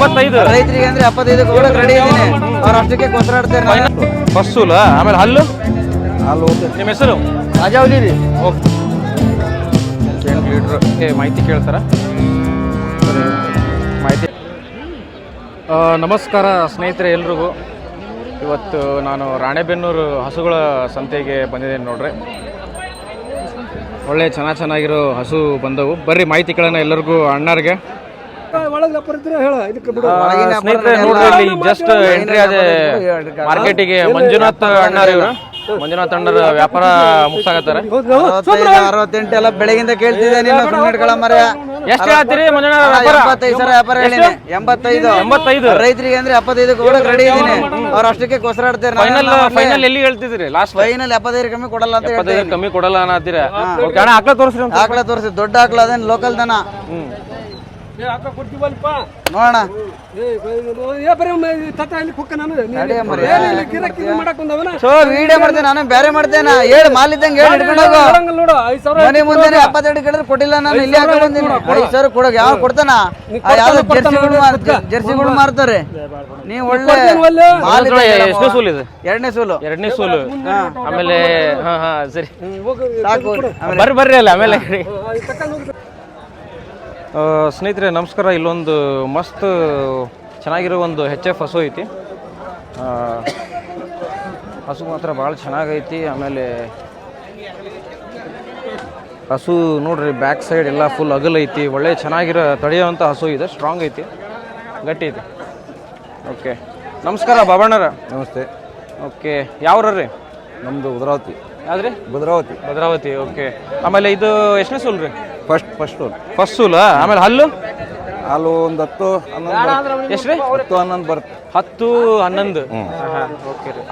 ಎಂಬತ್ತೈದು ರೈತರಿಗೆ ಅಂದ್ರೆ ಎಪ್ಪತ್ತೈದು ಕೊಡಕ್ ರೆಡಿ ಇದ್ದೀನಿ. ಅವ್ರ ಅಷ್ಟಕ್ಕೆ ಕೊಸರಾಡ್ತಾರೆ ಫೈನಲ್ ಬಸ್ಸೂಲ ಆಮೇಲೆ ಹಲ್ಲು? ಅಲ್ಲಿ ನಿಮ್ಮ ಹೆಸರು? ರಾಜಾವಲಿ ರೀ. ಓಕೆ ಎಂಟು ಲೀಟ್ರ್ ಏ ಮಾಹಿತಿ ಕೇಳ್ತಾರ? ಮಾಹಿತಿ. ನಮಸ್ಕಾರ ಸ್ನೇಹಿತರೆ ಎಲ್ರಿಗೂ. ಇವತ್ತು ನಾನು ರಾಣೆಬೆನ್ನೂರು ಹಸುಗಳ ಸಂತೆಗೆ ಬಂದಿದ್ದೇನೆ ನೋಡ್ರಿ. ಒಳ್ಳೆ ಚೆನ್ನಾಗಿ ಚೆನ್ನಾಗಿರೋ ಹಸು ಬಂದವು. ಬರ್ರಿ ಮಾಹಿತಿ ಕೇಳೋಣ ಎಲ್ಲರಿಗೂ ಅಣ್ಣಾರಿಗೆ. ಒಳಗಿನ ಸ್ನೇಹಿತರೆ ವ್ಯಾಪಾರ ನೋಡ್ರಿ ಇಲ್ಲಿ ಜಸ್ಟ್ ಎಂಟ್ರಿ ಆದ ಮಾರ್ಕೆಟಿಗೆ ಮಂಜುನಾಥ್ ಅಣ್ಣಾರ ಇವರು. ಮಂಜುನಾಥ್ ಅಣ್ಣರ ವ್ಯಾಪಾರ ಮುಗ್ಸಾಕತ್ತಾರ. ಅರವತ್ತೈದು ಅರವತ್ತೆಂಟು ಎಲ್ಲ ಬೆಳಗಿಂದ ಕೇಳ್ತಿದ್ದೆ ನೀನು ಸುಮ್ಮನೆ ಇಟ್ಕೊಳ್ಳ ಮರ ಎಷ್ಟು ಹೇಳ್ತೀರಿ ಮಂಜುನಾಥ್ ವ್ಯಾಪಾರ? ಎಂಬತ್ತೈದು ಸರ ವ್ಯಾಪಾರ ಹೇಳಿನಿ. ಎಂಬತ್ತೈದು. ಎಂಬತ್ತೈದು. ರೈತರಿಗೆ ಅಂದ್ರೆ ಎಪ್ಪತ್ತೈದು ಕೂಡ ರೆಡಿ ಇದ್ದೀನಿ. ಅವ್ರ ಅಷ್ಟಕ್ಕೆ ಕೊಸರಾಡ್ತಾರೆ ಫೈನಲ್ ಫೈನಲ್ ಎಲ್ಲಿ ಹೇಳ್ತಿದ್ರಿ ಲಾಸ್ಟ್ ಫೈನಲ್ ಎಪ್ಪತ್ತೈದು ಕಮ್ಮಿ ಕೊಡಲ್ಲ ಅಂತ ಎಪ್ಪತ್ತೈದು ಕಮ್ಮಿ ಕೊಡಲ್ಲ ಅನ್ನತ್ತೀರ. ಆಕಳ ತೋರಿಸ್ರಿ ಅಂತ. ಆಕಳ ತೋರಿಸಿ. ದೊಡ್ಡ ಆಕಳ ಅದೇನು ಲೋಕಲ್ ದನ? ಹ್ಮ್. ನೋಡೋಣ. ಗಿರಾಕಿ ಮಾಡಕ್ ಸೊ ವಿಡಿಯೋ ಮಾಡ್ತೇನೆ ನಾನು ಬೇರೆ ಮಾಡ್ತೇನೆ ಹೇಳಿ ಮಾಲ್ ಇದ್ದಂಗೆ ಹೇಳಿ ಮನೆ ಮುಂದೆ ಎಪ್ಪತ್ತೆರಡು ಕೊಟ್ಟಿಲ್ಲ ನಾನು ಇಲ್ಲಿ ಹಾಕಿ ಬಂದೀನಿ? ಐದು ಸಾವಿರ ಕೊಡೋಕೆ ಯಾವ ಕೊಡ್ತಾನ? ಆ ಯಾವ್ದೋ ಜರ್ಸಿಗಳು ಮಾರ್- ಜರ್ಸಿಗಳು ಮಾರ್ತಾರೆ. ನೀವು ಒಳ್ಳೆ ಮಾಲ್ ಎಷ್ಟನೇ ಇದ್ದಂಗೆ ಸೂಲ್ ಇದು. ಎರಡನೇ ಸೂಲು. ಎರಡನೇ ಸೂಲು. ಆಮೇಲೆ ಹಾ ಹಾ ಸರಿ. ಸಾಕು ಬರ್ರಿ ಬರ್ರಿ ಅಲ್ಲ ಆಮೇಲೆ. ಸ್ನೇಹಿತರೆ ನಮಸ್ಕಾರ. ಇಲ್ಲೊಂದು ಮಸ್ತ್ ಚೆನ್ನಾಗಿರೋ ಒಂದು ಹೆಚ್ ಎಫ್ ಹಸು ಐತಿ. ಹಸು ಮಾತ್ರ ಭಾಳ ಚೆನ್ನಾಗೈತಿ. ಆಮೇಲೆ ಹಸು ನೋಡ್ರಿ ಬ್ಯಾಕ್ ಸೈಡ್ ಎಲ್ಲ ಫುಲ್ ಅಗಲೈತಿ ಒಳ್ಳೆ ಚೆನ್ನಾಗಿರೋ ತಡೆಯುವಂಥ ಹಸು ಇದೆ. ಸ್ಟ್ರಾಂಗ್ ಐತಿ. ಗಟ್ಟಿ ಐತಿ. ಓಕೆ ನಮಸ್ಕಾರ ಬಾಬಣ್ಣರ. ನಮಸ್ತೆ. ಓಕೆ ಯಾವ್ರ ರೀ? ನಮ್ಮದು ಭದ್ರಾವತಿ. ಯಾವ್ದ್ರಿ? ಭದ್ರಾವತಿ. ಭದ್ರಾವತಿ. ಓಕೆ ಆಮೇಲೆ ಇದು ಎಷ್ಟನೇ ಸುಲ್ರಿ ರೀ? ಫಸ್ಟ್ ಫಸ್ಟ್ ಫಸ್ಟ್ ಸೂಲ ಆಮೇಲೆ ಹಲ್ಲು? ಹಾಲು ಒಂದು ಹತ್ತು ಹನ್ನೊಂದು ಎಷ್ಟು ರೀ? ಹತ್ತು ಹನ್ನೊಂದು ಬರುತ್ತೆ. ಹತ್ತು ಹನ್ನೊಂದು?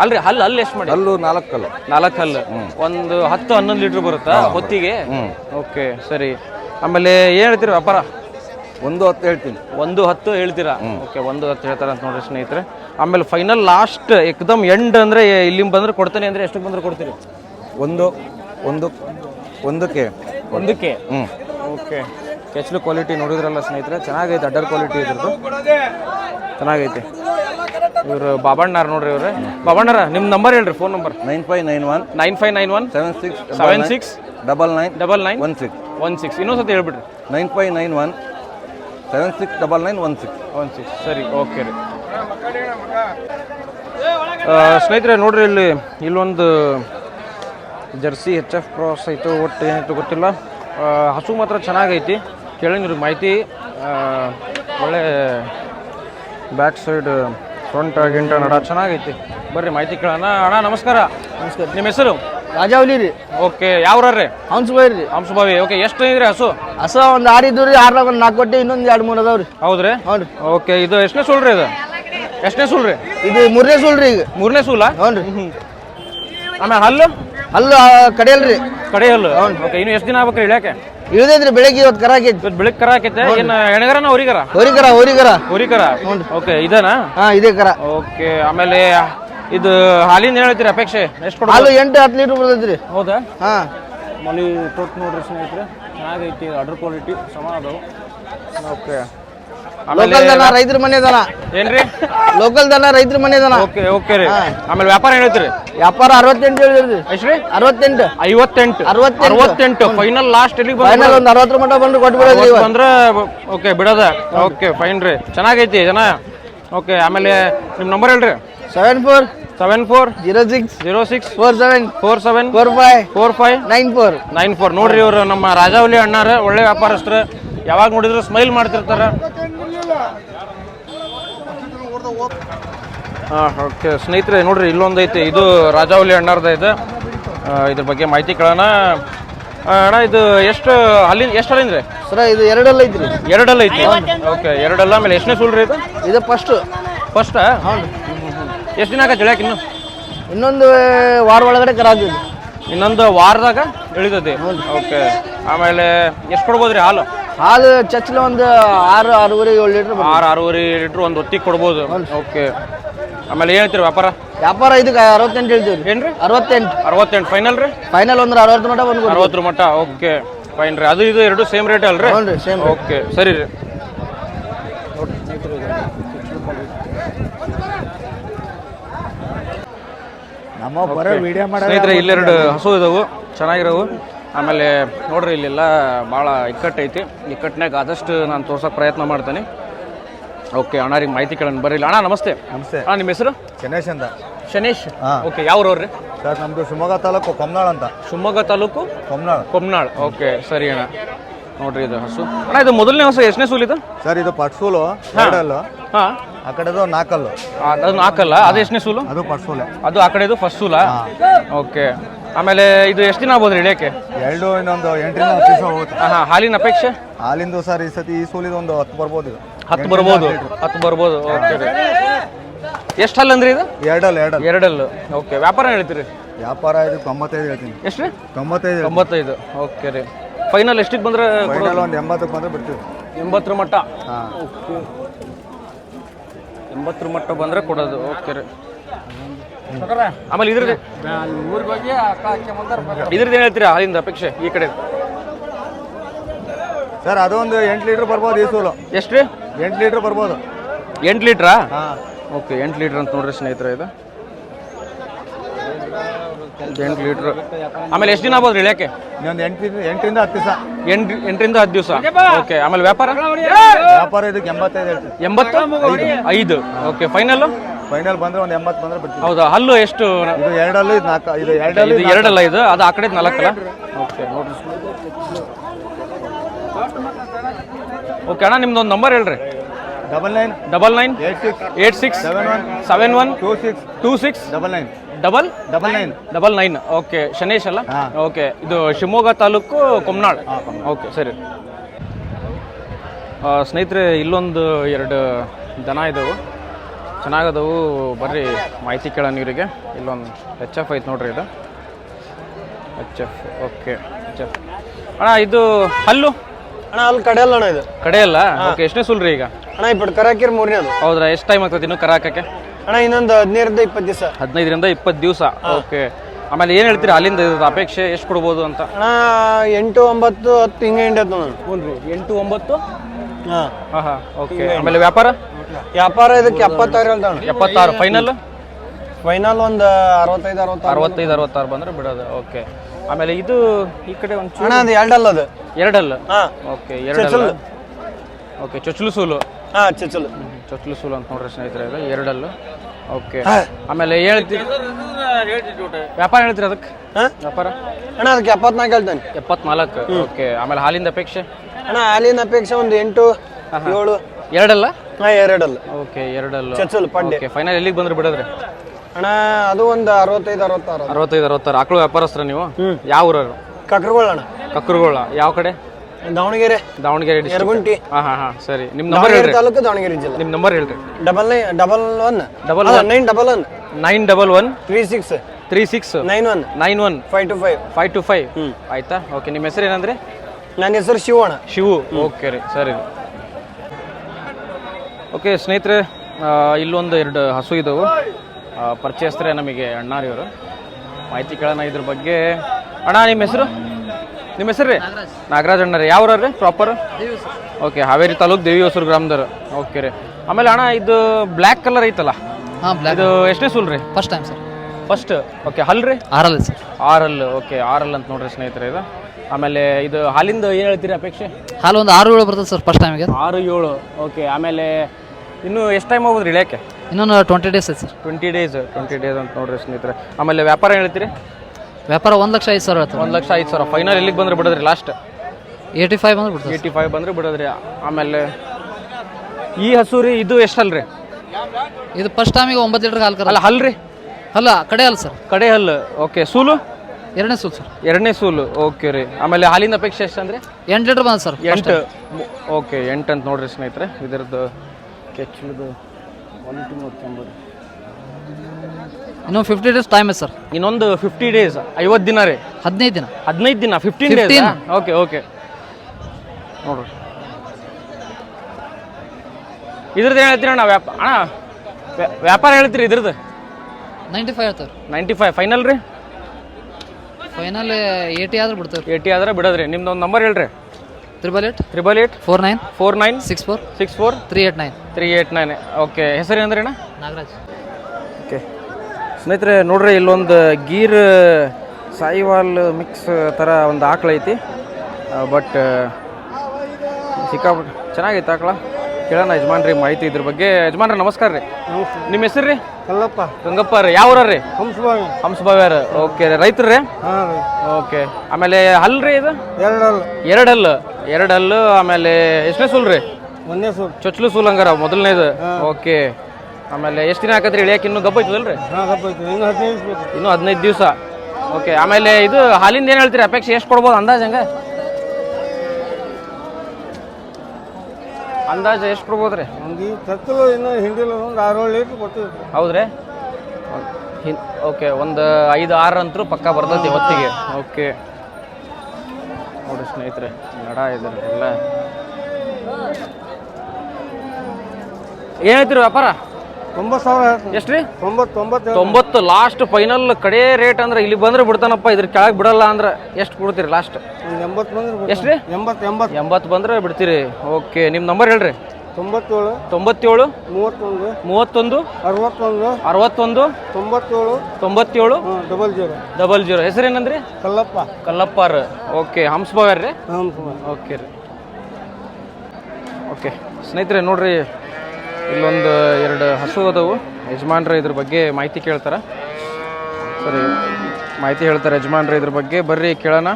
ಅಲ್ರಿ ಹಲ್ಲು ಹಲ್ಲು ಎಷ್ಟು ಮಾಡಿ? ಹಲ್ಲು ನಾಲ್ಕಲ್ಲ ನಾಲ್ಕು ಹಲ್ಲು. ಒಂದು ಹತ್ತು ಹನ್ನೊಂದು ಲೀಟ್ರ್ ಬರುತ್ತಾ ಹೊತ್ತಿಗೆ? ಓಕೆ ಸರಿ. ಆಮೇಲೆ ಏನು ಹೇಳ್ತೀರಿ ವ್ಯಾಪಾರ? ಒಂದು ಹತ್ತು ಹೇಳ್ತೀನಿ. ಒಂದು ಹತ್ತು ಹೇಳ್ತೀರಾ? ಓಕೆ ಒಂದು ಹತ್ತು ಹೇಳ್ತಾರ ಅಂತ ನೋಡ್ರಿ ಸ್ನೇಹಿತರೆ. ಆಮೇಲೆ ಫೈನಲ್ ಲಾಸ್ಟ್ ಎಕ್ದಮ್ ಎಂಡ್ ಅಂದರೆ ಇಲ್ಲಿಂದ ಬಂದ್ರೆ ಕೊಡ್ತೇನೆ ಅಂದರೆ ಎಷ್ಟು ಬಂದ್ರೆ ಕೊಡ್ತೀರಿ? ಒಂದು ಒಂದು ಒಂದಕ್ಕೆ. ಒಂದಕ್ಕೆ? ಹ್ಞೂ ಓಕೆ. ಕೆಚ್ಲು ಕ್ವಾಲಿಟಿ ನೋಡಿದ್ರಲ್ಲ ಸ್ನೇಹಿತರೆ? ಚೆನ್ನಾಗೈತೆ ಅಡ್ಡರ್ ಕ್ವಾಲಿಟಿ ಇದ್ರದ್ದು. ಚೆನ್ನಾಗೈತೆ. ಇವರು ಬಾಬಣ್ಣಾರ್ ನೋಡ್ರಿ ಇವ್ರೆ. ಬಾಬಣ್ಣಾರ ನಿಮ್ಮ ನಂಬರ್ ಹೇಳ್ರಿ phone number nine five nine one. Nine five nine one. Seven six seven six double nine double nine one six. One six. ಇನ್ನೊಂದು ಸತಿ ಹೇಳ್ಬಿಡ್ರಿ. Nine five nine one. Seven six double nine one six. One six. ಸರಿ okay ರೀ. ಸ್ನೇಹಿತರೆ ನೋಡ್ರಿ ಇಲ್ಲಿ ಇಲ್ಲೊಂದು jersey H F cross ಐತು ಒಟ್ಟು ಏನಾಯ್ತು ಗೊತ್ತಿಲ್ಲ. ಹಸು ಮಾತ್ರ ಚೆನ್ನಾಗೈತಿ. ಕೇಳಿದ್ರಿ ಮಾಹಿತಿ ಒಳ್ಳೆ ಬ್ಯಾಕ್ ಸೈಡ್ ಫ್ರಂಟ್ ಗಿಂಟ ನಡ ಚೆನ್ನಾಗೈತಿ. ಬರ್ರಿ ಮಾಹಿತಿ ಕೇಳೋಣ. ಅಣ್ಣ ನಮಸ್ಕಾರ. ನಮಸ್ಕಾರ. ನಿಮ್ಮ ಹೆಸರು? ರಾಜಾವಲಿ ರೀ. ಓಕೆ ಯಾವ ರೀ? ಬೈ ರೀ. ಹಂಸಭಾವಿ ಓಕೆ ಎಷ್ಟು ಇದ್ರಿ ಹಸು? ಹಸು ಒಂದು ಆರು ಇದ್ದು ರೀ ಆರ್ನಾಗ ಒಂದು ನಾಲ್ಕು ಕೊಟ್ಟು ಇನ್ನೊಂದು ಎರಡು ಮೂರು ಅದಾವ್ರಿ. ಹೌದ್ರಿ? ಹ್ಞೂ ರೀ ಓಕೆ ಇದು ಎಷ್ಟನೇ ಸುಳ್ರಿ ಇದು? ಎಷ್ಟನೇ ಸುಳ್ರಿ ಇದು ಮೂರನೇ ಸುಳ್ರಿ ಈಗ. ಮೂರನೇ ಸೂಲ ಹ್ಞೂ ರೀ ಆಮೇಲೆ ಹಲ್ಲು? ಅಲ್ಲ ಕಡೆಯಲ್ರಿ. ಕಡೆ ಹಲ್ಲು ಓಕೆ ಇನ್ನು ಎಷ್ಟು ದಿನ ಆಗ್ಬೇಕ್ರಿ ಇಳ್ಯಾಕೆ? ಇಳ್ದೈತ್ರಿ ಬೆಳಗ್ಗೆ ಇವತ್ತು ಕರ ಹಾಕೈತಿ ಇವತ್ತು ಬೆಳಗ್ಗೆ ಕರ ಹಾಕೈತೆ ಏನು ಎಣಗರನ ಹೊರಿಗರ? ಹೊರಿಗರ ಹೊರಿಗರ. ಹೊರಿಕರ ಓಕೆ ಇದನಾ? ಹಾ ಇದೇ ಕರ. ಓಕೆ ಆಮೇಲೆ ಇದು ಹಾಲಿನ ಹೇಳ್ತೀರಿ ಅಪೇಕ್ಷೆ? ಎಷ್ಟು ಕೊಡ ಹಾಲು ಎಂಟು ಹತ್ತು ಲೀಟರ್ ಬರ್ತೈತ್ರಿ. ಹೌದಾ? ಹಾ. ಮನೆ ತೊಟ್ಟು ನೋಡ್ರಿ ಸ್ನೇಹಿತರೆ. ಚೆನ್ನಾಗೈತಿ ಅಡ್ರ್ ಕ್ವಾಲಿಟಿ ಸಮ ಅದಾವು. ಓಕೆ. ಲೋಕಲ್ ದನ ರೈತರ ಮನೆ ದನ. ಏನ್ರಿ? ಲೋಕಲ್ ದನ ರೈತರ ಮನೆ ದನ. ಓಕೆ ಓಕೆ ರೀ. ಆಮೇಲೆ ವ್ಯಾಪಾರ ಏನ್ ಹೇಳ್ತೀರಿ? ವ್ಯಾಪಾರ ಅರವತ್ತೆಂಟು ಹೇಳಿದ್ರಿ ಎಷ್ಟು ರೀ ಅರವತ್ತೆಂಟು. ಐವತ್ತೆಂಟು. ಅರವತ್ತೆಂಟು. ಅರವತ್ತೆಂಟು. ಫೈನಲ್ ಲಾಸ್ಟ್ ಎಲ್ಲಿಗೆ ಫೈನಲ್ ಒಂದು ಅರವತ್ತರ ಮಟ್ಟ ಬಂದು ಕೊಟ್ಟು ಅಂದ್ರೆ ಓಕೆ ಬಿಡೋದ. ಓಕೆ ಫೈನ್ ರೀ. ಚೆನ್ನಾಗೈತಿ ಜನ. ಓಕೆ ಆಮೇಲೆ ನಿಮ್ಮ ನಂಬರ್ ಹೇಳ್ರಿ. Seven four seven four zero six zero six four seven four seven four five four five nine four nine four ನೋಡ್ರಿ ಇವರು ನಮ್ಮ ರಾಜಾವಲಿ ಅಣ್ಣಾರ ಒಳ್ಳೆ ವ್ಯಾಪಾರಸ್ಥರು. ಯಾವಾಗ ನೋಡಿದ್ರು ಸ್ಮೈಲ್ ಮಾಡ್ತಿರ್ತಾರ. ಹಾಂ ಓಕೆ. ಸ್ನೇಹಿತರೆ ನೋಡ್ರಿ ಇಲ್ಲೊಂದು ಐತಿ. ಇದು ರಾಜಾವಲಿ ಅಣ್ಣಾರ್ದ ಇದೆ. ಇದ್ರ ಬಗ್ಗೆ ಮಾಹಿತಿ ಕೇಳೋಣ. ಅಣ್ಣ ಇದು ಎಷ್ಟು ಅಲ್ಲಿ ಎಷ್ಟು ಅಲ್ಲಿಂದ ರೀ? ಸರ ಇದು ಎರಡಲ್ಲ ಐತ್ರಿ. ಎರಡಲ್ಲ ಐತಿ? ಓಕೆ ಎರಡಲ್ಲ ಆಮೇಲೆ ಎಷ್ಟನೇ ಸುಳ್ರಿ ಇದು? ಇದು ಫಸ್ಟ್ ಫಸ್ಟ್ ಎಷ್ಟು ದಿನ ಆಗತ್ತೆ ಇಳ್ಯಾಕ ಇನ್ನು? ಇನ್ನೊಂದು ವಾರ ಒಳಗಡೆ ಕರ ಹಾಕಿದ್ರಿ ಇನ್ನೊಂದು ವಾರದಾಗ ಇಳಿತೈತಿ? ಓಕೆ. ಆಮೇಲೆ ಎಷ್ಟು ಕೊಡ್ಬೋದು ರೀ ಹಾಲು? ಹಾಲು ಚಚ್ಚಲ ಒಂದು ಆರು ಆರೂವರೆ ಏಳು ಲೀಟ್ರ್ ಆರು ಆರೂವರೆ ಲೀಟ್ರ್ ಒಂದು ಹೊತ್ತಿಗೆ ಕೊಡ್ಬೋದು. ಓಕೆ. ಆಮೇಲೆ ಏನು ಹೇಳ್ತೀರಿ ವ್ಯಾಪಾರ? ವ್ಯಾಪಾರ ಇದಕ್ಕೆ ಅರವತ್ತೆಂಟು ಹೇಳ್ತೀವಿ ಏನ್ರಿ? ಅರವತ್ತೆಂಟು. ಅರವತ್ತೆಂಟು. ಫೈನಲ್ ರೀ? ಫೈನಲ್ ಅಂದ್ರೆ ಅರವತ್ತು ಮಟ್ಟ ಒಂದು ಅರವತ್ತು ಮಟ್ಟ ಓಕೆ ಫೈನ್ ರೀ. ಅದು ಇದು ಎರಡು ಸೇಮ್ ರೇಟ್ ಅಲ್ರಿ? ಹ್ಞೂ ರೀ ಸೇಮ್ ಓಕೆ ಸರಿ ರೀ. ನಮ್ಮ ಬರೋ ವಿಡಿಯೋ ಮಾಡ ಸ್ನೇಹಿತರೆ ಇಲ್ಲೆರಡು ಹಸು ಇದಾವು ಚೆನ್ನಾಗಿರೋವು. ಆಮೇಲೆ ನೋಡ್ರಿ ಇಲ್ಲೆಲ್ಲ ಭಾಳ ಇಕ್ಕಟ್ಟೈತಿ. ಇಕ್ಕಟ್ಟಿನಾಗ ಆದಷ್ಟು ನಾನು ತೋರ್ಸೋಕೆ ಪ್ರಯತ್ನ ಮಾಡ್ತೇನೆ. ಓಕೆ ಅಣ್ಣರಿಗೆ ಮಾಹಿತಿ ಕೇಳೋಣ ಬರೀಲ್ಲ ಅಣ್ಣ ನಮಸ್ತೆ. ನಮಸ್ತೆ. ಅಣ್ಣ ನಿಮ್ಮ ಹೆಸರು? ಗಣೇಶ್ ಅಂತ. ಶನೇಶ್? ಹಾ. ಓಕೆ ಯಾವ್ರವ್ರಿ ಸರ್ ನಮ್ದು ಶಿವಮೊಗ್ಗ ತಾಲೂಕು ಕೊಮ್ನಾಳ್ ಅಂತ. ಶಿವಮೊಗ್ಗ ತಾಲೂಕು? ಕೊಮ್ನಾಳ್. ಕೊಮ್ನಾಳ್. ಓಕೆ ಸರಿ ಅಣ್ಣ. ನೋಡ್ರಿ ಇದು ಹಸು. ಅಣ್ಣ ಇದು ಮೊದಲನೇ ಹಸು ಎಷ್ಟನೇ ಸೂಲ್ ಇದು? ಸರ್ ಇದು ಪಟ್ಸೂಲು ಎರಡಲ್ಲು. ಹಾಂ. ಆ ಕಡೆದು ನಾಲ್ಕಲ್ಲು ಅದು ನಾಲ್ಕಲ್ಲ ಅದು ಎಷ್ಟನೇ ಸೂಲು? ಅದು ಪಟ್ಸೂಲೆ. ಅದು ಆ ಕಡೆದು ಫಸ್ಟ್ ಸೂಲ? ಓಕೆ. ಆಮೇಲೆ ಇದು ಎಷ್ಟು ದಿನ ಆಗ್ಬೋದು ಇಳಿಯೋಕ್ಕೆ? ಎರಡು ಇನ್ನೊಂದು ಎಂಟರಿಂದ ಹತ್ತು ದಿವಸ ಹೋಗುತ್ತೆ. ಹಾಂ ಹಾಂ ಹಾಲಿನ ಅಪೇಕ್ಷೆ? ಹಾಲಿಂದು ಸರ್ ಈ ಸತಿ ಈ ಸೂಲಿದು ಒಂದು ಹತ್ತು ಬರ್ಬೋದು ಇದು. ಹತ್ತು ಬರ್ಬೋದು ಹತ್ತು ಬರ್ಬೋದು ಓಕೆ ರೀ ಎಷ್ಟು ಅಂದ್ರಿ ಇದು? ಎರಡಲ್ಲ ಎರಡಲ್ಲ. ಎರಡಲ್ಲು ಓಕೆ. ವ್ಯಾಪಾರ ಹೇಳ್ತೀರಿ? ವ್ಯಾಪಾರ ಇದು ತೊಂಬತ್ತೈದು ಹೇಳ್ತೀನಿ. ಎಷ್ಟು ರೀ? ತೊಂಬತ್ತೈದು ತೊಂಬತ್ತೈದು ಓಕೆ ರೀ. ಫೈನಲ್ ಎಷ್ಟಿಗೆ ಬಂದ್ರೆ ಫೈನಲ್ ಒಂದು ಎಂಬತ್ತಕ್ಕೆ ಬಂದ್ರೆ ಬಿಡ್ತೀವಿ. ಎಂಬತ್ತರ ಮಟ್ಟ? ಹಾಂ. ಎಂಬತ್ತರ ಮಟ್ಟ ಬಂದ್ರೆ ಕೊಡೋದು ಓಕೆ ರೀ. ಆಮೇಲೆ ಇದ್ರದ್ದು? ಇದ್ರದ್ದು ಏನು ಹೇಳ್ತೀರಾ ಅಲ್ಲಿಂದ ಅಪೇಕ್ಷೆ ಈ ಕಡೆ? ಸರ್ ಅದೊಂದು ಎಂಟು ಲೀಟ್ರ್ ಬರ್ಬೋದು ಈ ಸೂಲು. ಎಷ್ಟು ರೀ? ಎಂಟು ಲೀಟ್ರ್ ಬರ್ಬೋದು. ಎಂಟು ಲೀಟ್ರಾ? ಹಾಂ. ಓಕೆ ಎಂಟು ಲೀಟ್ರ್ ಅಂತ ನೋಡ್ರಿ ಸ್ನೇಹಿತರೆ ಇದು. ಎಂಟು ಲೀಟ್ರ್. ಆಮೇಲೆ ಎಷ್ಟು ದಿನ ಆಗ್ಬೋದು ಇಳಿಯೋಕೆ ಇನ್ನೊಂದು ಎಂಟು ಎಂಟರಿಂದ ಹತ್ತು ದಿವಸ. ಎಂಟು ಎಂಟರಿಂದ ಹತ್ತು ದಿವಸ. ಓಕೆ ಆಮೇಲೆ ವ್ಯಾಪಾರ? ವ್ಯಾಪಾರ ಇದಕ್ಕೆ ಎಂಬತ್ತೈದು ಹೇಳ್ತೀವಿ. ಎಂಬತ್ತು? ಐದು. Okay final? ಫೈನಲ್ ಬಂದ್ರೆ ಒಂದು ಎಂಬತ್ತು ಬಂದ್ರೆ ಬಿಡ್ತೀವಿ. ಹೌದಾ? ಹಲ್ಲು ಎಷ್ಟು? ಇದು ಎರಡಲ್ಲೂ ಇದು ನಾಲ್ಕು ಇದು ಎರಡಲ್ಲಿ ಇದು ಎರಡಲ್ಲ ಇದು? ಅದು ಆ ಕಡೆ ನಾಲ್ಕಲ್ಲ? ಓಕೆ ನೋಡ್ರಿ. ಓಕೆ ಅಣ್ಣ ನಿಮ್ದು ಒಂದು ನಂಬರ್ ಹೇಳ್ರಿ. Double nine double nine eight six eight six seven one seven one two six two six double nine double double nine double nine okay Shanesh ಅಲ್ಲ? ಓಕೆ ಇದು ಶಿವಮೊಗ್ಗ ತಾಲೂಕು ಕೊಮ್ನಾಳ್. ಓಕೆ ಸರಿ. ಸ್ನೇಹಿತರೆ ಇಲ್ಲೊಂದು ಎರಡು ದನ ಇದಾವೆ. ಚೆನ್ನಾಗದವು. ಬರ್ರಿ ಮಾಹಿತಿ ಕೇಳೋಣ ಇವರಿಗೆ. ಇಲ್ಲೊಂದು ಎಚ್ ಎಫ್ ಐತೆ ನೋಡ್ರಿ ಇದು. H F okay H F ಅಣ್ಣ ಇದು ಹಲ್ಲು? ಅಣ್ಣ ಅಲ್ಲಿ ಅಣ್ಣ ಇದು. ಓಕೆ ಎಷ್ಟನೇ ಸುಲ್ರಿ ಈಗ? ಅಣ್ಣ ಇಪ್ಪತ್ತು ಕರಾಕಿರ್ ಮೂರನೇದು ಹೌದ್ರಾ ಎಷ್ಟು ಟೈಮ್ ಆಗ್ತದೆ ಇನ್ನು ಕರಾಕಕ್ಕೆ ಅಣ್ಣ ಇನ್ನೊಂದು ಹದಿನೈದರಿಂದ ಇಪ್ಪತ್ತು ದಿವಸ. ಹದಿನೈದರಿಂದ ಇಪ್ಪತ್ತು ದಿವಸ? ಓಕೆ ಆಮೇಲೆ ಏನು ಹೇಳ್ತೀರಿ ಅಲ್ಲಿಂದ ಇದ್ರ ಅಪೇಕ್ಷೆ ಎಷ್ಟು ಕೊಡ್ಬೋದು ಅಂತ? ಅಣ್ಣ ಎಂಟು ಒಂಬತ್ತು ಹತ್ತು ಹಿಂಗೆ ಹಿಂಡತ್ ಹ್ಞೂ ರೀ ಎಂಟು ಒಂಬತ್ತು? ಹಾಂ. ಹಾಂ ಹಾಂ. ಓಕೆ ಆಮೇಲೆ ವ್ಯಾಪಾರ? ವ್ಯಾಪಾರ ಇದಕ್ಕೆ ಎಪ್ಪತ್ತಾರು ಎಪ್ಪತ್ತಾರು. ಫೈನಲ್ ಫೈನಲ್ ಒಂದು ಅರವತ್ತೈದು ಅರವತ್ತಾರು. ಅರವತ್ತೈದು ಅರವತ್ತಾರು ಬಂದ್ರೆ ಬಿಡೋದು. ಓಕೆ ಆಮೇಲೆ ಇದು ಈ ಕಡೆ ಒಂದು ಅಣ್ಣ ಅದು ಎರಡಲ್ಲ ಅದು. ಎರಡಲ್ಲ? ಹಾಂ. ಓಕೆ ಎರಡಲ್ಲ. ಓಕೆ ಚೊಚ್ಚಲು ಸೂಲು. ಹಾಂ ಚೊಚ್ಚಲು. ಚೊಚ್ಚಲು ಸೂಲು ಅಂತ ನೋಡ್ರಿ ಸ್ನೇಹಿತರೆ ಇದು ಎರಡಲ್ಲು. ಓಕೆ ಆಮೇಲೆ ಹೇಳ್ತೀವಿ ವ್ಯಾಪಾರ ಹೇಳ್ತೀರಿ ಅದಕ್ಕೆ? ವ್ಯಾಪಾರ? ಅಣ್ಣ ಅದಕ್ಕೆ ಎಪ್ಪತ್ನಾಲ್ಕು ಹೇಳ್ತಾನೆ. ಎಪ್ಪತ್ನಾಲ್ಕು ಓಕೆ ಆಮೇಲೆ ಹಾಲಿಂದ ಅಪೇಕ್ಷೆ? ಅಣ್ಣ ಹಾಲಿನ ಅಪೇಕ್ಷೆ ಒಂದು ಎಂಟು ಏಳು. ಎರಡಲ್ಲ? ಹಾಂ ಎರಡಲ್ಲ. ಓಕೆ ಎರಡಲ್ಲ. ಚೊಚ್ಚಲು ಪಡ್ಡೆ ಓಕೆ ಫೈನಲ್ ಎಲ್ಲಿಗೆ ಬಂದ್ರೆ ಬಿಡೋದ್ರಿ? ಅಣ್ಣ ಅದು ಒಂದು ಅರವತ್ತೈದು ಅರವತ್ತಾರು ಅರವತ್ತೈದು ಅರವತ್ತಾರು. ಆಕಳು ವ್ಯಾಪಾರಸ್ತ್ರ ನೀವು? ಯಾವ ಊರವ್ರು? ಅಣ್ಣ. ಕಕ್ರಗೋಳ. ಯಾವ ಕಡೆ? ದಾವಣಗೆರೆ. ದಾವಣಗೆರೆ ಯರಗುಂಟಿ. ಹಾಂ ಹಾಂ ಹಾಂ. ಸರಿ. ನಿಮ್ಮ ನಂಬರ್ ಹೇಳ್ರಿ. ತಾಲೂಕು ದಾವಣಗೆರೆ ಜಿಲ್ಲೆ. ನಿಮ್ಮ ನಂಬರ್ ಹೇಳ್ರಿ. Double nine double one. Double nine double one. Nine double one. Three six. Three six. Nine one. Nine one. Five two five. Five two five. ಆಯ್ತಾ? ಓಕೆ ನಿಮ್ಮ ಹೆಸರು ಏನಂದ್ರೆ? ನನ್ನ ಹೆಸರು ಶಿವಣ್ಣ ಶಿವು. ಓಕೆ ರೀ. ಸರಿ ಓಕೆ ಸ್ನೇಹಿತರೆ ಇಲ್ಲೊಂದು ಎರಡು ಹಸು ಇದ್ದವು ಪರಿಚಯಸ್ತ್ರೆ ನಮಗೆ ಅಣ್ಣಾರಿಯವರು. ಮಾಹಿತಿ ಕೇಳೋಣ ಇದ್ರ ಬಗ್ಗೆ. ಅಣ್ಣ ನಿಮ್ಮ ಹೆಸರು? ನಿಮ್ಮ ಹೆಸರು ರೀ? ನಾಗರಾಜ್. ಅಣ್ಣ ರೀ ಯಾವ ರೀ? ಪ್ರಾಪರ್ ಓಕೆ ಹಾವೇರಿ ತಾಲೂಕ್ ದೇವಿ ಹೊಸೂರು ಗ್ರಾಮದವ್ರು. ಓಕೆ ರೀ. ಆಮೇಲೆ ಅಣ್ಣ ಇದು ಬ್ಲ್ಯಾಕ್ ಕಲರ್ ಐತಲ್ಲ? ಇದು ಎಷ್ಟನೇ ಸುಲ್ ರೀ? First time sir first okay ಹಲ್ ರೀ? ಆರಲ್ಲ sir R L okay R L ಅಂತ ನೋಡ್ರಿ ಸ್ನೇಹಿತರೆ ಇದು. ಆಮೇಲೆ ಇದು ಹಾಲಿಂದ ಏನು ಹೇಳ್ತೀರಿ ಅಪೇಕ್ಷೆ? ಹಾಲು ಒಂದು ಆರು ಏಳು ಬರ್ತದೆ ಸರ್ ಫಸ್ಟ್ ಟೈಮಿಗೆ ಆರು ಏಳು ಓಕೆ ಆಮೇಲೆ ಇನ್ನು ಎಷ್ಟು ಟೈಮ್ ಹೋಗೋದ್ರಿ ಇಳಿಯೋಕ್ಕೆ? ಇನ್ನೊಂದು ಟ್ವೆಂಟಿ ಡೇಸ್ ಐತೆ sir. Twenty days twenty days ಅಂತ ನೋಡ್ರಿ ಸ್ನೇಹಿತರೆ. ಆಮೇಲೆ ವ್ಯಾಪಾರ ಏನ್ ಹೇಳ್ತೀರಿ? ವ್ಯಾಪಾರ ಒಂದು ಲಕ್ಷ ಐದು ಸಾವಿರ ಒಂದು ಲಕ್ಷ ಐದು ಸಾವಿರ. ಫೈನಲ್ ಎಲ್ಲಿಗೆ ಬಂದ್ರೆ ಬಿಡೋದ್ರಿ ಲಾಸ್ಟ್ ಏಯ್ಟಿ ಫೈವ್ ಬಂದ್ರೆ ಬಿಡ್ತೀವಿ ಏಯ್ಟಿ ಫೈವ್ ಬಂದ್ರೆ ಬಿಡೋದ್ರಿ. ಆಮೇಲೆ ಈ ಹಸು ರೀ ಇದು ಎಷ್ಟಲ್ರಿ? ಇದು ಫಸ್ಟ್ ಟೈಮಿಗೆ ಒಂಬತ್ತು ಲೀಟರ್ ಹಾಲು ಕರಲ್ಲ ಅಲ್ಲ ಹಲ್ರಿ? ಅಲ್ಲ ಕಡೆ ಅಲ್ಲ ಸರ್. ಕಡೆ ಹಲ್ಲು. ಓಕೆ ಸೂಲು? ಎರಡನೇ ಸೂಲ್ ಸರ್. ಎರಡನೇ ಸೂಲು. ಓಕೆ ರೀ. ಆಮೇಲೆ ಹಾಲಿನ ಅಪೇಕ್ಷೆ ಎಷ್ಟು ಅಂದ್ರೆ ಎಂಟು ಲೀಟರ್ ಬಂದ ಸರ್ ಎಂಟು. ಓಕೆ ಎಂಟು ಅಂತ ನೋಡ್ರಿ ಸ್ನೇಹಿತರೆ. ಇದರದ್ದು ಕೆಚ್ಚಲದು ಇನ್ನೊಂದು ಫಿಫ್ಟಿ ಡೇಸ್ ಟೈಮ್ ಸರ್. ಇನ್ನೊಂದು ಫಿಫ್ಟಿ ಡೇಸ್ ಐವತ್ತು ದಿನ ರೀ. ಹದಿನೈದು ದಿನ. ಹದಿನೈದು ದಿನ ಫಿಫ್ಟೀನ್ ಡೇಸ್ 15? ಓಕೆ ಓಕೆ ನೋಡ್ರಿ ಇದ್ರದ್ದು ಏನು ಹೇಳ್ತೀರಿ ಅಣ್ಣ? ವ್ಯಾಪ ಅಣ್ಣ ವ್ಯಾ- ವ್ಯಾಪಾರ ಹೇಳ್ತೀರಿ ಇದ್ರದ್ದು? Ninety five sir ninety five final ರೀ ಫೈನಲ್ ಏಯ್ಟಿ ಆದ್ರೆ ಬಿಡ್ತಾರೆ. ಏಯ್ಟಿ ಆದ್ರೆ ಬಿಡೋದ್ರಿ. ನಿಮ್ದು ಒಂದು ನಂಬರ್ ಹೇಳ್ರಿ. Triple eight triple eight four nine four nine six four six four three eight nine three eight nine okay ಹೆಸರು ಏನಂದ್ರಣ್ಣ ನಾಗರಾಜ್. ಓಕೆ ಸ್ನೇಹಿತರೆ ನೋಡ್ರಿ ಇಲ್ಲೊಂದು ಗೀರ್ ಸಾಯಿವಾಲ್ ಮಿಕ್ಸ್ ಥರ ಒಂದು ಆಕಳ ಐತಿ. ಬಟ್ ಸಿಕ್ಕಾಪಟ್ಟೆ ಚೆನ್ನಾಗೈತೆ ಆಕಳ. ಕೇಳೋಣ ಯಜಮಾನ್ರಿ ಮಾಹಿತಿ ಇದ್ರ ಬಗ್ಗೆ. ಯಜಮಾನ್ರ ನಮಸ್ಕಾರ ರೀ. ನಿಮ್ಮ ಹೆಸರು ರೀ ಕಲ್ಲಪ್ಪ. ಗಂಗಪ್ಪ ರೀ. ಯಾವ ಊರ ರೀ ಹಂಸಭಾವಿ ಹಂಸಭಾವ್ಯಾರ ಓಕೆ ರೈತರು ರೀ? ಹಾಂ ರೀ. ಓಕೆ. ಆಮೇಲೆ ಹಲ್ ರೀ ಇದು? ಎರಡಲ್ಲ. ಎರಡು ಹಲ್ಲು ಎರಡು ಹಲ್ಲು ಆಮೇಲೆ ಎಷ್ಟನೇ ಸೂಲ್ ರೀ? ಒಂದೇ ಸೂಲ್. ಚೊಚ್ಚಲು ಸೂಲ್ ಹಂಗಾರ ಮೊದಲನೇದು. ಓಕೆ. ಆಮೇಲೆ ಎಷ್ಟು ದಿನ ಹಾಕತ್ರಿ ಇಳಿಯಕ್ಕೆ ಇನ್ನೂ ಗಬ್ಬ ಐತದಲ್ರಿ ಹಾಂ ಗಪ್ಪ ಇನ್ನು ಹದಿನೈದು ಇನ್ನೂ ಹದಿನೈದು ದಿವಸ. ಓಕೆ. ಆಮೇಲೆ ಇದು ಹಾಲಿಂದ ಏನು ಹೇಳ್ತೀರಿ? ಅಪೇಕ್ಷೆ ಎಷ್ಟು ಕೊಡ್ಬೋದು ಅಂದಾಜು ಹಂಗೆ? ಅಂದಾಜು ಎಷ್ಟು ಕೊಡ್ಬೋದು ರೀ ಒಂದು ಈ ತತ್ತಲು ಇನ್ನೂ ಹಿಂದಿಲ್ಲ ಒಂದು ಆರು ಏಳು ಲೀಟ್ರ್ ಕೊಡ್ತೀವಿ. ಹೌದ್ರಿ? ಹಿನ್ ಓಕೆ ಒಂದು ಐದು ಆರು ಅಂತರೂ ಪಕ್ಕ ಬರ್ತೈತಿ ಹೊತ್ತಿಗೆ. ಓಕೆ. ನೋಡಿ ಸ್ನೇಹಿತರೆ ನಡ ಇದ್ದಾರೆ ಎಲ್ಲ ಏನೈತಿರಿ ವ್ಯಾಪಾರ? ತೊಂಬತ್ತು ಸಾವಿರ ಎಷ್ಟು ರೀ? ತೊಂಬತ್ತು ತೊಂಬತ್ತು ತೊಂಬತ್ತು ಲಾಸ್ಟ್ ಫೈನಲ್ ಕಡೆ ರೇಟ್ ಅಂದ್ರೆ ಇಲ್ಲಿ ಬಂದ್ರೆ ಬಿಡ್ತಾನಪ್ಪ ಇದ್ರ ಕೆಳಗೆ ಬಿಡಲ್ಲ ಅಂದ್ರೆ ಎಷ್ಟು ಕೊಡ್ತೀರಿ ಲಾಸ್ಟ್ ಎಂಬತ್ತು ಬಂದ್ರೆ ಎಷ್ಟು ರೀ? ಎಂಬತ್ತು ಎಂಬತ್ತು. ಎಂಬತ್ತು ಬಂದ್ರೆ ಬಿಡ್ತೀರಿ. ಓಕೆ ನಿಮ್ಮ ನಂಬರ್ ಹೇಳ್ರಿ. ತೊಂಬತ್ತೇಳು. ತೊಂಬತ್ತೇಳು ಮೂವತ್ತೊಂದು. ಮೂವತ್ತೊಂದು ಅರವತ್ತೊಂದು. ಅರವತ್ತೊಂದು ತೊಂಬತ್ತೇಳು. ತೊಂಬತ್ತೇಳು ಡಬಲ್ ಜೀರೋ ಡಬಲ್ ಜೀರೋ ಹೆಸರೇನಂದ್ರಿ? ಕಲ್ಲಪ್ಪ. ಕಲ್ಲಪ್ಪಾರ ಓಕೆ ಹಂಸಭಾವ್ಯಾರ ರೀ ಹಂಸ ಓಕೆ ರೀ. ಓಕೆ ಸ್ನೇಹಿತರೆ ನೋಡ್ರಿ ಇಲ್ಲೊಂದು ಎರಡು ಹಸು ಅದಾವು. ಯಜಮಾನ್ರ ಇದ್ರ ಬಗ್ಗೆ ಮಾಹಿತಿ ಕೇಳ್ತಾರ. ಸರಿ ಮಾಹಿತಿ ಹೇಳ್ತಾರೆ ಯಜಮಾನ್ರ ಇದ್ರ ಬಗ್ಗೆ. ಬರ್ರಿ ಕೇಳೋಣ.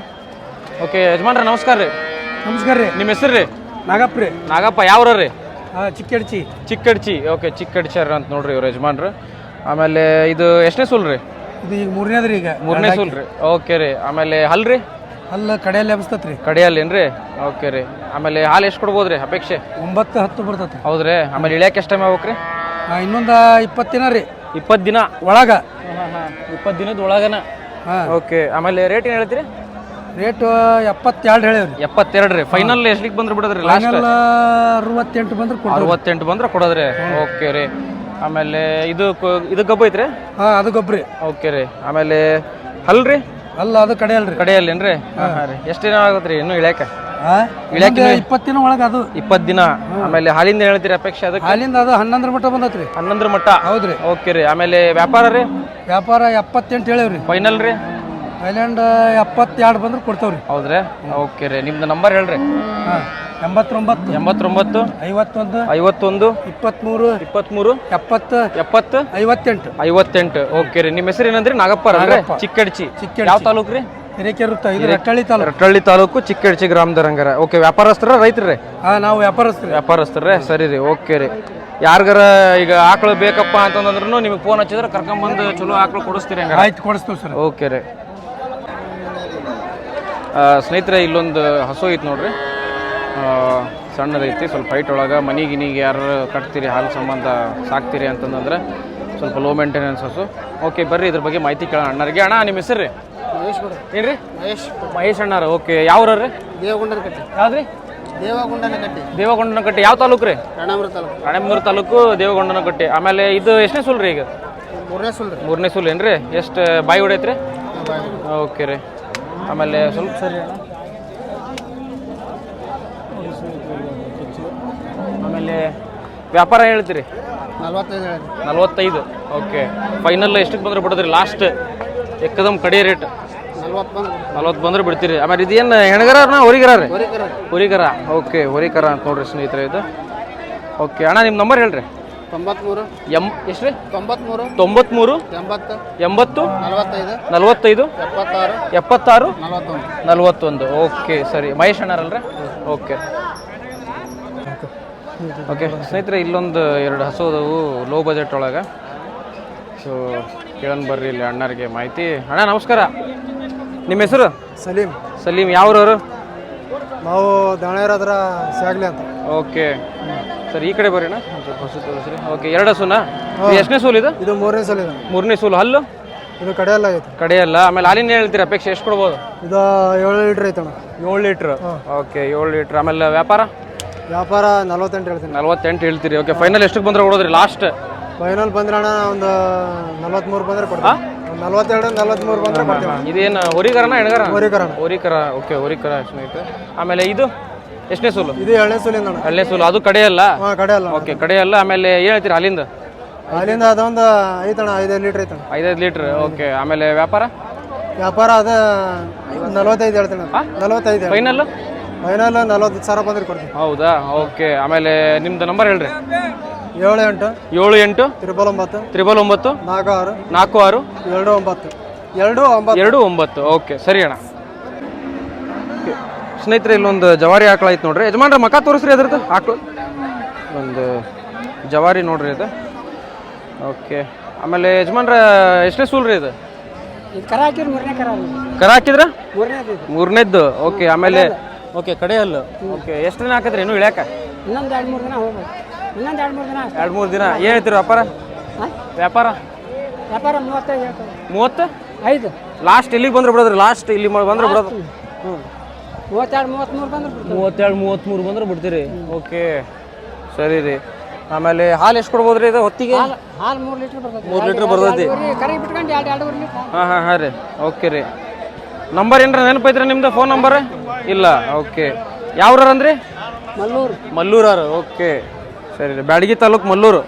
ಓಕೆ ಯಜಮಾನ್ರ ನಮಸ್ಕಾರ ರೀ. ನಮಸ್ಕಾರ ರೀ. ನಿಮ್ಮ ಹೆಸರು ರೀ? ನಾಗಪ್ಪ ರೀ. ನಾಗಪ್ಪ ಯಾವ್ರ ರೀ? ಹಾಂ ಚಿಕ್ಕಡ್ಚಿ. ಚಿಕ್ಕಡ್ಚಿ. ಓಕೆ ಚಿಕ್ಕಡ್ಚಾರ ಅಂತ ನೋಡ್ರಿ ಇವ್ರ ಯಜಮಾನ್ರು. ಆಮೇಲೆ ಇದು ಎಷ್ಟನೇ ಸೂಲ್ ರೀ? ಇದು ಈಗ ಈಗ. ಮೂರನೇ ಸೂಲ್ ರೀ. ಓಕೆ ರೀ. ಆಮೇಲೆ ಹಲ್ ರೀ? ಅಲ್ಲ ಕಡೆಯಲ್ಲಿ ಎಬ್ಸ್ತತ್ ರೀ. ಕಡೆಯಲ್ಲೇನ್ರಿ ಓಕೆ ರೀ. ಆಮೇಲೆ ಹಾಲು ಎಷ್ಟು ಕೊಡ್ಬೋದು ರೀ ಅಪೇಕ್ಷೆ? ಒಂಬತ್ತು ಹತ್ತು ಬರ್ತೈತಿ ಹೌದ್ರಿ. ಆಮೇಲೆ ಇಳಿಯಕ್ಕೆ ಎಷ್ಟು ಟೈಮ್ ಆಗ್ಬೇಕ್ರಿ? ಇನ್ನೊಂದು ಇಪ್ಪತ್ತು ದಿನ ರೀ. ಇಪ್ಪತ್ತು ದಿನ? ಒಳಗ. ಇಪ್ಪತ್ತು ದಿನದ ಒಳಗನ? ಹಾಂ. ಓಕೆ. ಆಮೇಲೆ ರೇಟ್ ಏನು ಹೇಳ್ತೀರಿ? ರೇಟ್ ಎಪ್ಪತ್ತೆರಡು ಹೇಳಿವ್ರಿ. ಎಪ್ಪತ್ತೆರಡು ರೀ. ಫೈನಲ್ ಎಷ್ಟಿಗೆ ಬಂದ್ರೆ ಬಿಡೋದ್ರಿ? ಲಾಸ್ಟ್ ಫೈನಲ್ ಅರವತ್ತೆಂಟು ಬಂದ್ರೆ ಕೊಡ್ತೀವಿ ಅರವತ್ತೆಂಟು ಬಂದ್ರೆ ಕೊಡೋದ್ರಿ. ಓಕೆ ರೀ. ಆಮೇಲೆ ಇದು ಕ- ಇದು ಗಬ್ಬ ಐತ್ರಿ? ಹಾಂ ಅದು ಗೊಬ್ಬರಿ ಓಕೆ ರೀ. ಆಮೇಲೆ ಹಲ್ ರೀ? ಅಲ್ಲ ಅದು ಕಡೆ ಅಲ್ರಿ. ಕಡೆಯಲ್ಲೇನ್ರಿ ಹಾಂ. ರೀ. ಎಷ್ಟು ದಿನ ಆಗುತ್ತೆ ರೀ ಇನ್ನೂ ಇಳ್ಯಾಕ? ಹಾಂ ಇಳ್ಯಾಕಿನ ಇಪ್ಪತ್ತು ದಿನ ಒಳಗೆ ಅದು. ಇಪ್ಪತ್ತು ದಿನ? ಆಮೇಲೆ ಹಾಲಿಂದ ಹೇಳ್ತೀರಿ ಅಪೇಕ್ಷೆ ಅದಕ್ಕೆ? ಹಾಲಿಂದ ಅದು ಹನ್ನೊಂದರ ಮಟ್ಟ ಬಂದತ್ರಿ ಹನ್ನೊಂದರ ಮಟ್ಟ? ಹೌದ್ರಿ ಓಕೆ ರೀ. ಆಮೇಲೆ ವ್ಯಾಪಾರ ರೀ? ವ್ಯಾಪಾರ ಎಪ್ಪತ್ತೆಂಟು ಹೇಳೇವ್ರಿ. ಫೈನಲ್ ರೀ? ಐಲ್ಯಾಂಡ್ ಎಪ್ಪತ್ತೆರಡು ಬಂದ್ರೆ ಕೊಡ್ತಾವ್ರಿ. ಹೌದ್ರಿ? ಓಕೆ ರೀ. ನಿಮ್ದು ನಂಬರ್ ಹೇಳ್ರಿ. ಹಾಂ. ಎಂಬತ್ತೊಂಬತ್ತು. ಎಂಬತ್ತೊಂಬತ್ತು. ಐವತ್ತೊಂದು. ಐವತ್ತೊಂದು. ಇಪ್ಪತ್ತ್ಮೂರು ಇಪ್ಪತ್ತ್ಮೂರು ಎಪ್ಪತ್ತು. ಎಪ್ಪತ್ತು. ಐವತ್ತೆಂಟು. ಐವತ್ತೆಂಟು. ಓಕೆ ರೀ. ನಿಮ್ಮ ಹೆಸರು ಏನಂದ್ರೆ? ನಾಗಪ್ಪ. ಚಿಕ್ಕಡ್ಚಿ. ಚಿಕ್ಕಡ್ಚಿ. ಯಾವ ತಾಲೂಕು ರೀ? ಹಿರೇಕೆರೆ ಇದು ರಟ್ಟಳ್ಳಿ ತಾಲೂಕು. ರಟ್ಟಳ್ಳಿ ತಾಲೂಕು ಚಿಕ್ಕಡ್ಚಿ ಗ್ರಾಮದ ರಂಗರ. ಓಕೆ ವ್ಯಾಪಾರಸ್ಥರ ರೈತರು ಹಾಂ ನಾವು ವ್ಯಾಪಾರಸ್ಥರು. ವ್ಯಾಪಾರಸ್ಥರೇ ಸರಿ ರೀ. ಓಕೆ ರೀ. ಯಾರಿಗಾರ ಈಗ ಆಕಳು ಬೇಕಪ್ಪ ಅಂತಂದ್ರೂ ನಿಮಗೆ ಫೋನ್ ಹಚ್ಚಿದ್ರೆ ಕರ್ಕೊಂಬಂದು ಚಲೋ ಆಕಳು ಕೊಡಿಸ್ತೀರಿ ಹಂಗಾರೆ. ಆಯ್ತು ಕೊಡಿಸ್ತೀವಿ ಸರ್. ಓಕೆ ರೀ. ಸ್ನೇಹಿತರೆ ಇಲ್ಲೊಂದು ಹಸು ಐತೆ ನೋಡ್ರಿ. ಸಣ್ಣದೈತಿ ಸ್ವಲ್ಪ ಹೈಟ್ ಒಳಗೆ ಮನೆ ಗಿನಿಗೆ ಯಾರು ಕಟ್ತೀರಿ ಹಾಲು ಸಂಬಂಧ ಸಾಕ್ತೀರಿ ಅಂತಂದ್ರೆ ಸ್ವಲ್ಪ ಲೋ ಮೇಂಟೆನೆನ್ಸ್ ಹಸು. ಓಕೆ ಬರ್ರಿ ಇದ್ರ ಬಗ್ಗೆ ಮಾಹಿತಿ ಕೇಳೋಣ. ಅಣ್ಣರಿಗೆ. ಅಣ್ಣ ನಿಮ್ಮ ಹೆಸರು ರೀ ಏನ್ರಿ? ಮಹೇಶ್. ಮಹೇಶ್ ಅಣ್ಣಾರ. ಓಕೆ ಯಾವ ರೀ ದೇವಗುಂಡನ ಕಟ್ಟಿ. ಯಾವ್ದ್ರಿ? ದೇವಗುಂಡನ ಕಟ್ಟಿ. ದೇವಗೊಂಡನ ಕಟ್ಟಿ. ಯಾವ ತಾಲೂಕು ರೀ ತಾಲೂಕು. ತಾಲೂಕು ದೇವಗೊಂಡನ ಕಟ್ಟಿ. ಆಮೇಲೆ ಇದು ಎಷ್ಟನೇ ಸುಲ್ರಿ ರೀ ಈಗ? ಮೂರನೇ ಸುಲ್ರಿ. ಮೂರನೇ ಸುಲ್ ಏನ್ರಿ ಎಷ್ಟು ಬಾಯಿ ಹೊಡೈತ್ರಿ? ಓಕೆ ರೀ. ಆಮೇಲೆ ಸ್ವಲ್ಪ ಸರಿ ಅಣ್ಣ. ಆಮೇಲೆ ವ್ಯಾಪಾರ ಹೇಳ್ತೀರಿ? ನಲ್ವತ್ತೈದು ಹೇಳಿ ನಲ್ವತ್ತೈದು ಓಕೆ. ಫೈನಲ್ ಎಷ್ಟಕ್ಕೆ ಬಂದ್ರೆ ಬಿಡೋದ್ರಿ? ಲಾಸ್ಟ್ ಎಕ್ಕದಮ್ ಕಡೆ ರೇಟ್ ನಲ್ವತ್ತು ಬಂದು ನಲ್ವತ್ತು ಬಂದ್ರೆ ಬಿಡ್ತೀರಿ. ಆಮೇಲೆ ಇದೇನು ಹೆಣಗರನ ಹೊರಿಗರ ರೀ? ಹೊರಿಗರ ಓಕೆ. ಹೊರಿಕರ ಅಂತ ನೋಡ್ರಿ ಸ್ನೇಹಿತರೆ ಇದು. ಓಕೆ ಅಣ್ಣ ನಿಮ್ಮ ನಂಬರ್ ಹೇಳ್ರಿ. ತೊಂಬತ್ಮೂರು. ಎಂ ಎಷ್ಟು ರೀ ತೊಂಬತ್ಮೂರು. ತೊಂಬತ್ಮೂರು ಎಂಬತ್ತು. ಎಂಬತ್ತು ನಲವತ್ತೈದು. ನಲವತ್ತೈದು ಎಪ್ಪತ್ತಾರು. ಎಪ್ಪತ್ತಾರು ನಲವತ್ತೊಂದು. ನಲ್ವತ್ತೊಂದು. ಓಕೆ ಸರಿ. ಮಹೇಶ್ ಅಣ್ಣಾರಲ್ರಿ? ಓಕೆ. ಓಕೆ ಸ್ನೇಹಿತರೆ ಇಲ್ಲೊಂದು ಎರಡು ಹಸು ಅದಾವು ಲೋ ಬಜೆಟ್ ಒಳಗೆ. ಸೊ ಕೇಳೋಣ ಬರ್ರಿ ಇಲ್ಲಿ ಅಣ್ಣರಿಗೆ ಮಾಹಿತಿ. ಅಣ್ಣ ನಮಸ್ಕಾರ. ನಿಮ್ಮ ಹೆಸರು? ಸಲೀಮ್ ಸಲೀಮ್ ಯಾವ್ರವರು? ನಾವು ದಾಣೇರ ಹತ್ರ ಸ್ಯಾಗ್ಲಿ ಅಂತ. ಓಕೆ. ಸರ್ ಈ ಕಡೆ ಬರ್ರಿ ಅಣ್ಣ. ಸ್ವಲ್ಪ ಹಸು ತೋರಿಸ್ರಿ. ಓಕೆ ಎರಡು ಹಸುನಾ? ಎಷ್ಟನೇ ಸೂಲ್ ಇದು? ಇದು ಮೂರನೇ ಸಲ ಇದು. ಮೂರನೇ ಸೂಲು. ಹಲ್ಲು? ಇದು ಕಡೆ ಎಲ್ಲ ಐತೆ. ಕಡೆಯಲ್ಲ ಆಮೇಲೆ ಹಾಲಿನ ಹೇಳ್ತೀರಿ? ಅಪೇಕ್ಷೆ ಎಷ್ಟು ಕೊಡ್ಬೋದು? ಇದು ಏಳು ಲೀಟ್ರ್ ಐತಣ್ಣ ಏಳು ಲೀಟ್ರ್. ಓಕೆ ಏಳು ಲೀಟ್ರ್. ಆಮೇಲೆ ವ್ಯಾಪಾರ? ವ್ಯಾಪಾರ ನಲ್ವತ್ತೆಂಟು ಹೇಳ್ತೀನಿ. ನಲ್ವತ್ತೆಂಟು ಹೇಳ್ತೀರಿ. ಓಕೆ ಫೈನಲ್ ಎಷ್ಟಕ್ಕೆ ಬಂದ್ರೆ ಕೊಡೋದ್ರಿ ಲಾಸ್ಟ್ ಫೈನಲ್ ಬಂದ್ರೆ ಅಣ್ಣ ಒಂದು ನಲ್ವತ್ಮೂರು ಬಂದ್ರೆ ಕೊಡ್ತೀನಿ. ಒಂದು ನಲ್ವತ್ತೆರಡು ನಲ್ವತ್ಮೂರು ಬಂದ್ರೆ ಕೊಡ್ತೀವಿ ಇದೇನು ಹೊರಿಕರನ ಎಣಗರ ಹೊರಿಕರ ಹೋರಿಕರ. ಓಕೆ ಹೊರಿಕರ ಸ್ನೇಹಿತರೆ. ಆಮೇಲೆ ಇದು ಎಷ್ಟನೇ ಸೂಲು? ಇದು ಎಳ್ಳೆ ಸೂಲಿಂದ ಅಣ್ಣ. ಎಳ್ಳೆ ಸೂಲು. ಅದು ಕಡೆ ಅಲ್ಲ? ಹಾಂ ಕಡೆ ಅಲ್ಲ ಓಕೆ ಕಡೆ ಅಲ್ಲ. ಆಮೇಲೆ ಏನು ಹೇಳ್ತೀರಿ ಹಾಲಿಂದ ಅಲ್ಲಿಂದ ಅದೊಂದು ಐತಣ್ಣ ಐದೈದು ಲೀಟ್ರ್ ಐತಣ್ಣ. ಐದೈದು ಲೀಟ್ರ್ ಓಕೆ ಆಮೇಲೆ ವ್ಯಾಪಾರ? ವ್ಯಾಪಾರ ಅದ ನಲ್ವತ್ತೈದು ಹೇಳ್ತೀನಿ ನಲವತ್ತೈದು ಫೈನಲ್ ಫೈನಲ್ ನಲವತ್ತು ಸಾವಿರ ಬಂದ್ರೆ ಕೊಡ್ತೀನಿ. ಹೌದಾ? ಓಕೆ. ಆಮೇಲೆ ನಿಮ್ದು ನಂಬರ್ ಹೇಳ್ರಿ. ಏಳು ಎಂಟು ಏಳು ಎಂಟು ತ್ರಿಬಲ್ ಒಂಬತ್ತು ತ್ರಿಬಲ್ ಒಂಬತ್ತು ನಾಲ್ಕು ಆರು ನಾಲ್ಕು ಆರು ಎರಡು ಒಂಬತ್ತು ಎರಡು ಒಂಬತ್ತು. ಎರಡು ಒಂಬತ್ತು. ಓಕೆ ಸರಿ ಅಣ್ಣ. ಸ್ನೇಹಿತರೆ ಇಲ್ಲೊಂದು ಜವಾರಿ ಆಕಳ ಐತೆ ನೋಡ್ರಿ. ಯಜಮಾನ್ರ ಮಕ ತೋರಿಸ್ರಿ ಅದ್ರದ್ದು. ಆಕಳು. ಒಂದು ಜವಾರಿ ನೋಡ್ರಿ ಇದು ಓಕೆ. ಆಮೇಲೆ ಯಜಮಾನ್ರ ಎಷ್ಟನೇ ಸೂಲ್ ರೀ ಇದು? ಕರ ಹಾಕಿರಿ ಮೂರನೇ ಕರ ಕರ ಹಾಕಿದ್ರ? ಮೂರನೇದು ಮೂರನೇದ್ದು. ಓಕೆ ಆಮೇಲೆ ಓಕೆ ಕಡೆ ಅಲ್ಲ ಓಕೆ ಎಷ್ಟು ದಿನ ಹಾಕಿದ್ರಿ ಇನ್ನೂ ಇಳ್ಯಾಕ? ಇನ್ನೊಂದು ಎರಡು ಮೂರು ದಿನ ಹೋಗ್ಬೇಕು. ಇನ್ನೊಂದು ಎರಡು ಮೂರು ದಿನ ಎರಡು ಮೂರು ದಿನ. ಏನು ಹೇಳ್ತೀರಿ ವ್ಯಾಪಾರ? ವ್ಯಾಪಾರ? ವ್ಯಾಪಾರ ಮೂವತ್ತೈದು ಹೇಳ್ತಾರೆ ಮೂವತ್ತು? ಐದು. ಲಾಸ್ಟ್ ಇಲ್ಲಿಗೆ ಬಂದ್ರೆ ಬಿಡೋದ್ರಿ ಲಾಸ್ಟ್ ಇಲ್ಲಿ ಮ- ಬಂದ್ರೆ ಬಿಡೋದು. ಹ್ಞೂ ಮೂವತ್ತೆರಡು ಮೂವತ್ತ್ಮೂರು ಬಂದ್ರೆ ಬಿಡ್ತೀವಿ. ಮೂವತ್ತೆರಡು ಮೂವತ್ತ್ಮೂರು ಬಂದ್ರೆ ಬಿಡ್ತೀರಿ. ಓಕೆ ಸರಿ ರೀ. ಆಮೇಲೆ ಹಾಲು ಎಷ್ಟು ಕೊಡ್ಬೋದ್ರಿ ಇದು ಹೊತ್ತಿಗೆ? ಹಾಲು ಹಾಲು ಮೂರು ಲೀಟ್ರ್ ಬರ್ತದೆ ಮೂರು ಲೀಟ್ರ್ ಬರ್ತೈತಿ ಕರೆ ಬಿಟ್ಕೊಂಡು ಎರಡು ಎರಡೂವರೆ ಲೀಟ್ರ್ ಹಾಂ ಹಾಂ ಹಾಂ ರೀ. ಓಕೆ ರೀ. ನಂಬರ್ ಏನ್ರ ನೆನಪೈತ್ರಿ ನಿಮ್ದು? ಫೋನ್ ನಂಬರ್ ಇಲ್ಲ ಓಕೆ ಯಾವ್ರಂದ್ರಿ ಮಲ್ಲೂರ್ ಮಲ್ಲೂರು. ಮಲ್ಲೂರಾರು ಓಕೆ ಸರಿ ರೀ ಬ್ಯಾಡಗಿ ತಾಲೂಕು ಮಲ್ಲೂರು.